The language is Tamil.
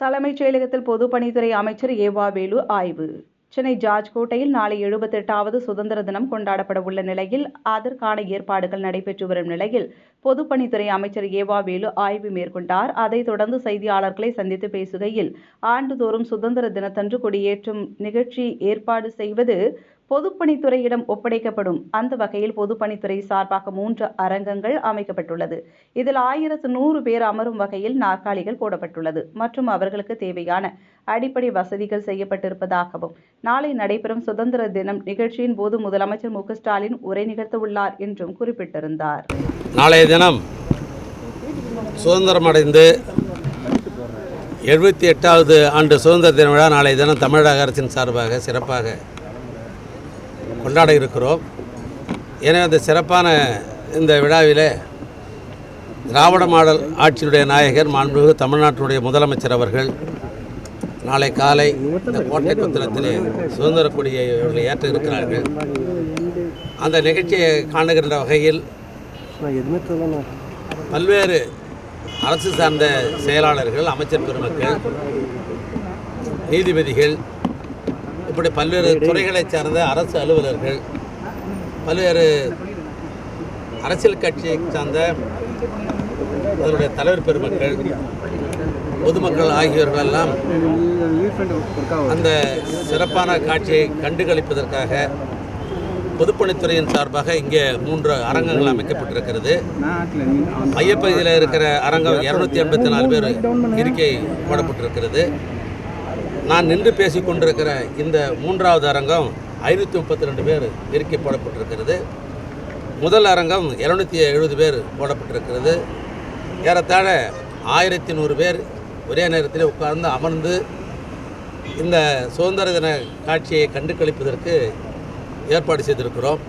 தலைமைச் செயலகத்தில் பொதுப்பணித்துறை அமைச்சர் ஏவா வேலு ஆய்வு. சென்னை ஜார்ஜ் கோட்டையில் நாளை எழுபத்தெட்டாவது சுதந்திர தினம் கொண்டாடப்பட உள்ள நிலையில் அதற்கான ஏற்பாடுகள் நடைபெற்று வரும் நிலையில் பொதுப்பணித்துறை அமைச்சர் ஏவா வேலு ஆய்வு மேற்கொண்டார். அதைத் தொடர்ந்து செய்தியாளர்களை சந்தித்து பேசுகையில் ஆண்டுதோறும் சுதந்திர தினத்தன்று கொடியேற்றும் நிகழ்ச்சி ஏற்பாடு செய்வது பொதுப்பணித்துறையிடம் ஒப்படைக்கப்படும் அந்த வகையில் பொதுப்பணித்துறை சார்பாக மூன்று அரங்கங்கள் அமைக்கப்பட்டுள்ளது. இதில் ஆயிரத்து நூறு பேர் அமரும் வகையில் நாற்காலிகள் போடப்பட்டுள்ளது. மற்றும் அவர்களுக்கு தேவையான அடிப்படை வசதிகள் செய்யப்பட்டிருப்பதாகவும் நாளை நடைபெறும் சுதந்திர தினம் நிகழ்ச்சியின் போது முதலமைச்சர் மு ஸ்டாலின் உரை நிகழ்த்தவுள்ளார் என்றும் குறிப்பிட்டிருந்தார். நாளைய தினம் சுதந்திரம் அடைந்து எழுபத்தி எட்டாவது ஆண்டு சுதந்திர தின விழா நாளைய தினம் தமிழக அரசின் சார்பாக சிறப்பாக கொண்டாட இருக்கிறோம். எனவே அந்த சிறப்பான இந்த விழாவிலே திராவிட மாடல் ஆட்சியுடைய நாயகர் மாண்புமிகு தமிழ்நாட்டினுடைய முதலமைச்சர் அவர்கள் நாளை காலை இந்த கோட்டை குத்திரத்திலே சுதந்திர கொடியை இவர்கள் ஏற்ற இருக்கிறார்கள். அந்த நிகழ்ச்சியை காணுகின்ற வகையில் பல்வேறு அரசு சார்ந்த செயலாளர்கள் அமைச்சர் பெருமக்கள் நீதிபதிகள் இப்படி பல்வேறு துறைகளைச் சார்ந்த அரசு அலுவலர்கள் பல்வேறு அரசியல் கட்சியை சார்ந்த அதனுடைய தலைவர் பெருமக்கள் பொதுமக்கள் ஆகியோர்கள் எல்லாம் அந்த சிறப்பான காட்சியை கண்டுகளிப்பதற்காக பொதுப்பணித்துறையின் சார்பாக இங்கே மூன்று அரங்கங்கள் அமைக்கப்பட்டிருக்கிறது. மையப்பகுதியில் இருக்கிற அரங்கம் இரநூத்தி எண்பத்தி நாலு பேர் இருக்கை போடப்பட்டிருக்கிறது. நான் நின்று பேசிக் கொண்டிருக்கிற இந்த மூன்றாவது அரங்கம் ஐநூற்றி முப்பத்தி ரெண்டு பேர் இருக்கை போடப்பட்டிருக்கிறது. முதல் அரங்கம் இரநூத்தி எழுபது பேர் போடப்பட்டிருக்கிறது. ஏறத்தாழ ஆயிரத்தி நூறு பேர் ஒரே நேரத்தில் உட்கார்ந்து அமர்ந்து இந்த சுதந்திர தின காட்சியை கண்டு கழிப்பதற்கு ஏற்பாடு செய்திருக்கிறோம்.